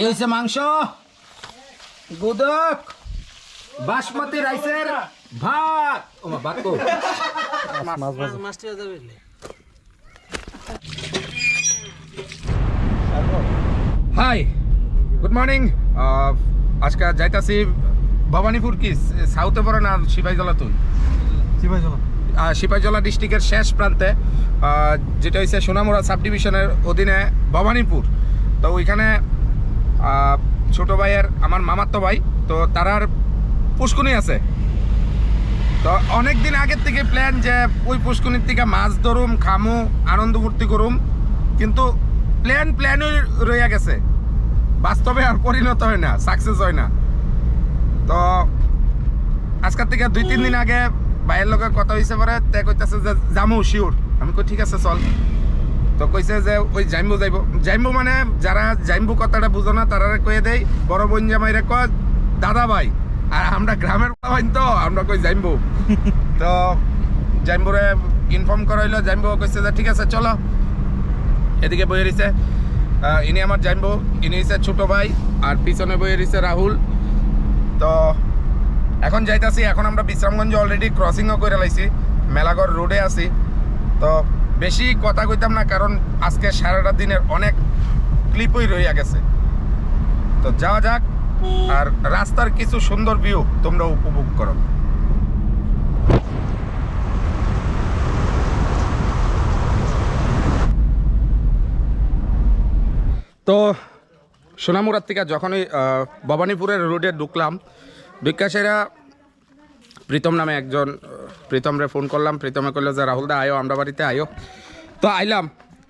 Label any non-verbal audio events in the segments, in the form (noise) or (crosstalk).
এই মাংস? গুদক বাসমতি রাইসের ভাত। ও মা ভাত কো। Hi good morning. আজকে যাইতাছি ভবানীপুর কি সাউথে পড়ে না সিপাহীজলা তুই আহ, সিপাহীজলা ডিস্ট্রিক্টের শেষ প্রান্তে যেটা হচ্ছে সোনামুড়া সাব ডিভিশনের অধীনে ভবানীপুর। তো ওইখানে ছোট ভাইয়ের আমার মামাতো ভাই, তো তারার পুষ্কুনি আছে। তো অনেক দিন আগের থেকে প্ল্যান যে ওই পুষ্কুনির থেকে মাছ ধরুম, খামু, আনন্দ ফুর্তি করুম, কিন্তু প্ল্যান প্ল্যানই রইয়া গেছে। বাস্তবে আর পরিণত হয় না সাকসেস হয় না। তো আজকের থেকে দুই, তিন দিন আগে ভাইয়ের লোকের কথা হয়েছে পরে, তে কইতেছে যে, যামু শিওর আমি কই, ঠিক আছে, চল। তো কইছে যে ওই জাইম্বু যাইব। জাইম্বু মানে যারা জাইম্বু কথাটা বুঝো না তারা কয়ে দেই বড় বোন জামাইরে কয় দাদা ভাই আর আমরা গ্রামের ভাই তো আমরা কই জাইম্বু? (laughs) তো জাইম্বুরে ইনফর্ম করাইলো জাইম্বু কইছে যে ঠিক আছে চলো। এদিকে বইয়ে রয়েছে ইনি আমার জাইম্বু ইনি হচ্ছে ছোট ভাই আর পিছনে বইয়ে রয়েছে রাহুল। তো এখন যাইতাছি এখন আমরা বিশ্রামগঞ্জে অলরেডি ক্রসিংও করে লাইছি মেলাগড় রোডে আছি। তো বেশি কথা কইতাম না, কারণ আজকে সারাটা দিনের অনেক ক্লিপই রইয়া গেছে। তো যাওয়া যাক, আর রাস্তার কিছু সুন্দর ভিউ তোমরা উপভোগ করো। তো সোনামুড়ার থেকে যখনই ভবানীপুরের রোডে ঢুকলাম বিকাশেরা প্রীতম নামে একজন আহ, প্রীতমরে ফোন করলাম প্রীতমে করল যে রাহুল দা আয়ো আমরা বাড়িতে আয়ো। তো আইলাম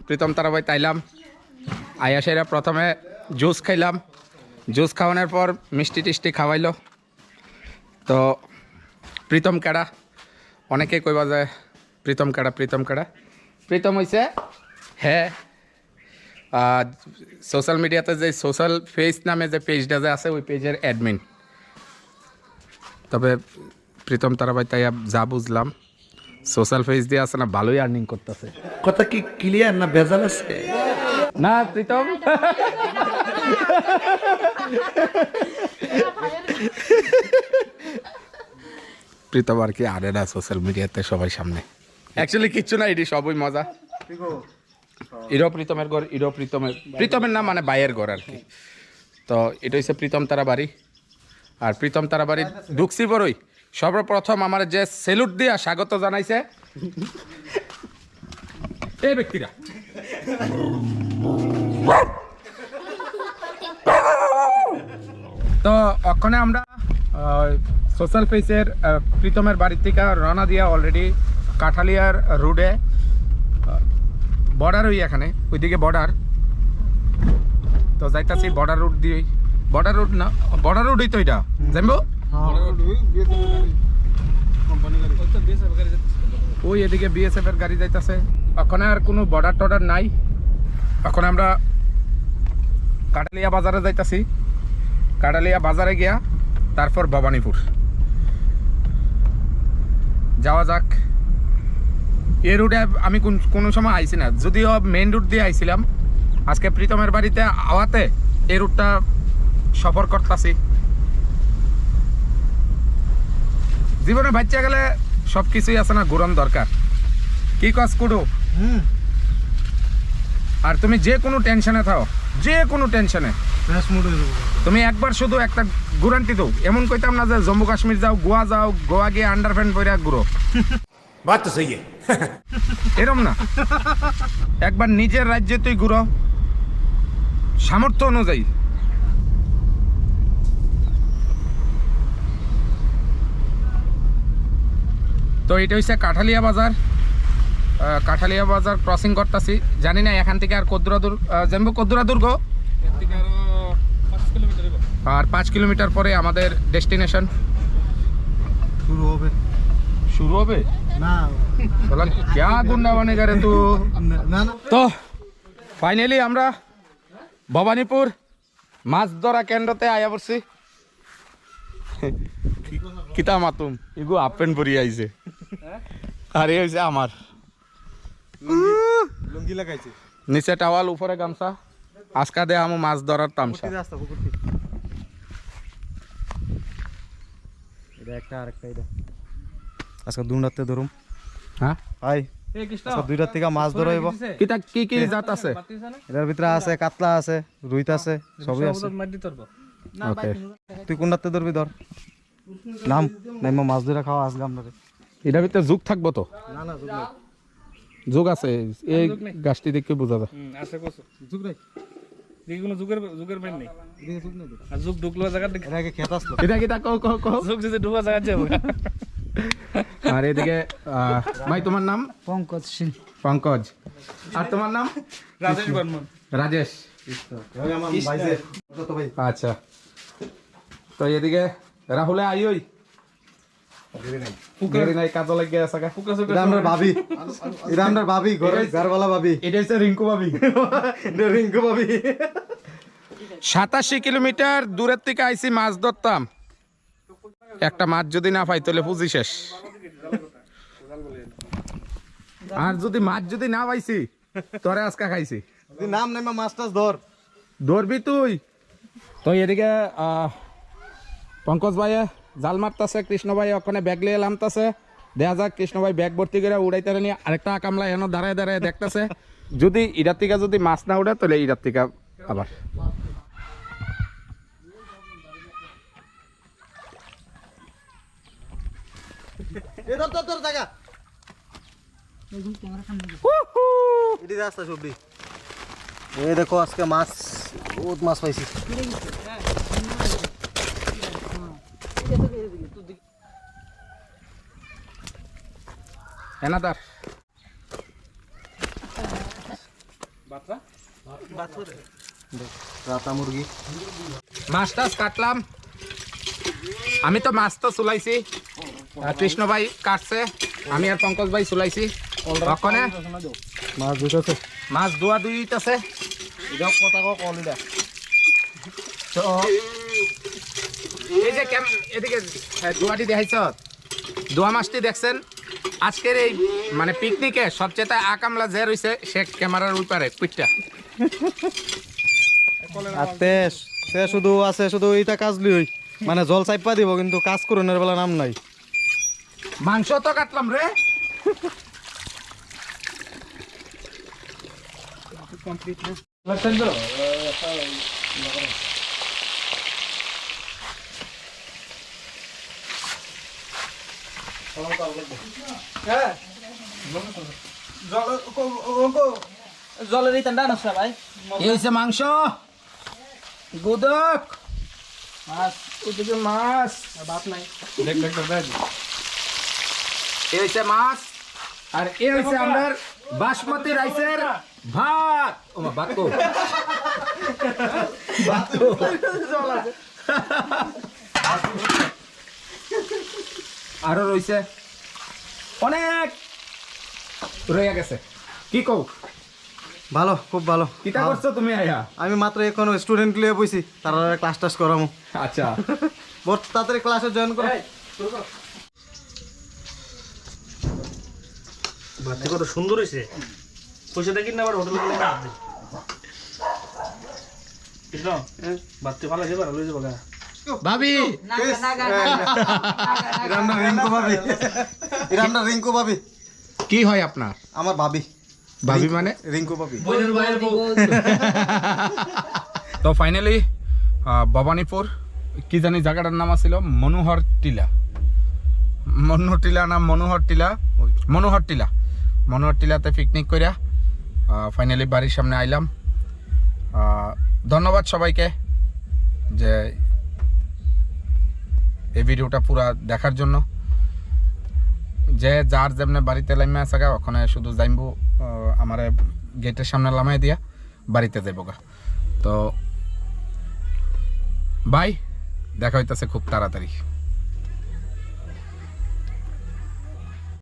প্রীতম তারা বাড়িতে আইলাম। আয়া সেরা প্রথমে জুস খাইলাম। জুস খাওয়ানোর পর মিষ্টি টিষ্টি খাওয়াইলো। তো প্রীতম কাড়া? অনেকে কইবা যায় প্রীতম কাড়া প্রীতম কাড়া? প্রীতম হইছে হ্যাঁ সোশ্যাল মিডিয়াতে যে সোশ্যাল পেজ নামে যে পেজটা যে আছে ওই পেজের অ্যাডমিন তবে প্রীতম তারাবাই তাই যা বুঝলাম সোশ্যাল পেজ দিয়ে আছে না ভালোই আর্নিং করতেছে। কথা কি ক্লিয়ার না ভেজাল আছে? না প্রীতম। প্রীতম আর কি আরে না সোশ্যাল মিডিয়াতে সবাই সামনে। অ্যাকচুয়ালি কিচ্ছু না এটি সবই মজা। ইরো প্রীতমের ঘর ইরো প্রীতমের প্রীতমের নাম মানে বাইয়ের ঘর আর কি। তো এটা হচ্ছে প্রীতম তারা বাড়ি আর প্রীতম তারা বাড়ি ঢুকছি বড়ই সর্বপ্রথম আমার যে সেলুট দিয়া স্বাগত জানাইছে, এই ব্যক্তিরা। তো ওখানে আমরা সোশ্যাল পেজের প্রীতমের বাড়ির থেকে রওনা দিয়া অলরেডি কাঠালিয়ার রোডে বর্ডার ওই এখানে, ওইদিকে বর্ডার তো যাইতাছি বর্ডার রুট দিয়ে বর্ডার রুট না বর্ডার রুটই তো এটা, জানব? ওই এদিকে বিএসএফ এর গাড়ি যাইতাছে। ওখানে আর কোনো বর্ডার টর্ডার নাই। এখন আমরা কাটালিয়া বাজারে যাইতাছি। কাটালিয়া বাজারে গিয়া তারপর ভবানীপুর। যাওয়া যাক। এই রুটে আমি কোন কোনো সময় আইছি না। যদিও মেইন রুট দিয়ে আইছিলাম। আজকে প্রীতমের বাড়িতে আওয়াতে এই রুটটা সফর করতেছি। জীবনে বাচ্চা গেলে সব কিছুই আছে না ঘুরন দরকার। কি কাজ করো আর তুমি যে কোনো টেনশনে থাও যে কোনো টেনশনে। তুমি একবার শুধু একটা ঘুরান্তি দাও। এমন কইতাম না যে জম্মু কাশ্মীর যাও গোয়া যাও গোয়া গিয়ে আন্ডারপ্যান্ট পরে ঘুরো। বাত তো সহি এরম না। একবার নিজের রাজ্যে তুই ঘুরো। সামর্থ্য অনুযায়ী। তো এটা হচ্ছে কাঠালিয়া বাজার। কাঠালিয়া বাজার ক্রসিং করতেছি। জানি না এখান থেকে আর কদ্দুরা দূর জানব কদ্দুরা দুর্গ আর পাঁচ কিলোমিটার পরে আমাদের ডেস্টিনেশন। শুরু হবে। শুরু হবে? ক্যা গুন্ডা তু? না তো ফাইনালি আমরা ভবানীপুর মাছ ধরা কেন্দ্রতে আয়া পড়ছি। কিতা মাতুম? ইগু হাফ প্যান্ট পরি আইছে। আর হইছে আমার। লুঙ্গি লাগাইছে। নিচে টাওয়াল উপরে গামছা। আজকা দে আমু মাছ ধরার তামসা। এটা একটা আরেকটা এটা। আজকে দুটাতে ধরুম। হ্যাঁ? আজকে দুইটার থেকে মাছ কিতা কি কি জাত আছে? এটার ভিতরে আছে কাতলা আছে রুইত আছে সবই আছে। তুই কোনটাতে ধরবি ধর। নাম নাইমা মাছ ধরে খাওয়া আসলে আপনারে এটার ভিতরে যুগ থাকব তো? না না যুগ নাই। যুগ আছে এই গাছটি দেখে বোঝা যায়। আছে কসু যুগ নাই। দেখি কোনো যুগের যুগের বাইন নেই। যুগ নাই আর যুগ ঢুকলো জায়গা দেখি এর আগে খেত আসলো। এটা কিতা কও কও কও। যুগ যদি ঢুকা জায়গা যাব আর এদিকে আহ, ভাই তোমার নাম? পঙ্কজ সিং। পঙ্কজ। আর তোমার নাম? রাজেশ বর্মন। রাজেশ। কত আচ্ছা। তো এদিকে রাহুলে নাই। ভাবি সাতাশি কিলোমিটার দূরের থেকে আইসি মাছ ধরতাম। একটা মাছ যদি না পাই তাহলে পুঁজি শেষ। আর যদি মাছ যদি না পাইছি তোরে আজকা খাইছি। নাম নাইমা মাছ টাছ ধর ধরবি তুই। তো এদিকে আহ, পঙ্কজ ভাইয়ে জাল মারতাছে কৃষ্ণ ভাই ওখানে ব্যাগ লিয়ে লামতাছে। দেখা যাক কৃষ্ণ ভাই ব্যাগ ভর্তি করে উড়াইতে নিয়ে আরেকটা কামলা এন দাঁড়ায় দাঁড়ায় দেখতেছে। যদি ইরার যদি মাছ না উড়ে তাহলে ইরার থেকে আবার দেখো আজকে মাছ বহুত মাছ পাইছি। এনাদার। রাতা মুরগি। মাছ টাছ কাটলাম। আমি তো মাছ তো চুলাইছি। কৃষ্ণ ভাই কাটছে। আমি আর পঙ্কজ ভাই চুলাইছি। ওখানে মাছ দুটাছে মাছ ধোয়া দুই আছে এটাও কথা কল এটা তো এই যে কেম এদিকে দোয়াটি দেখাইছ? দোয়া মাছটি দেখছেন? আজকের এই মানে পিকনিকে সবচেয়ে আকামলা যে রয়েছে সে ক্যামেরার উপারে আর তেজ সে শুধু আছে শুধু এইটা কাজ লিই মানে জল চাইপা দিব কিন্তু কাজ করুনের বেলা নাম নাই। মাংস তো কাটলাম রে। জলের এই টান্ডা নষ্ট ভাই। এই হচ্ছে মাংস। গুদক। মাছ ওদিকে মাছ। ভাত নাই। দেখ দেখ দেখ এই হচ্ছে মাছ। আর এই হচ্ছে আমাদের বাসমতি রাইসের ভাত। ও মা ভাত কো। ভাত কো? (laughs) আরও রইছে অনেক! রয়ে গেছে। কি কও? ভালো খুব ভালো। কিটা করছ তুমি আয়া? আমি মাত্র এখন স্টুডেন্ট লিয়ে বইছি তারা ক্লাস টাস করামু। আচ্ছা। (laughs) বহুত তাড়াতাড়ি ক্লাসে জয়েন করো। বাচ্চা কত সুন্দর হয়েছে পয়সা দেখি না আবার হোটেলে গেলে না কৃষ্ণ বাচ্চা ভালো আছে ভালো হয়েছে বাগা ভাবি। রিঙ্কু ভাবি। এটা রিঙ্কু ভাবি। কি হয় আপনার? আমার ভাবি। ভাবি মানে? রিঙ্কু ভাবি। তো ফাইনালি ভবানীপুর কি জানি জায়গাটার নাম আছিল মনোহর টিলা। মনোহর টিলা নাম মনোহর টিলা? মনোহর টিলা। মনোহর টিলাতে পিকনিক করিয়া ফাইনালি বাড়ির সামনে আইলাম। ধন্যবাদ সবাইকে যে ভিডিওটা পুরা দেখার জন্য। যে যার যেমনে বাড়িতে লাইমে আসা গা, ওখানে শুধু যাইবো আমার গেটের সামনে লামাই দিয়া বাড়িতে যাইব গা। তো বাই দেখা হইতেছে খুব তাড়াতাড়ি।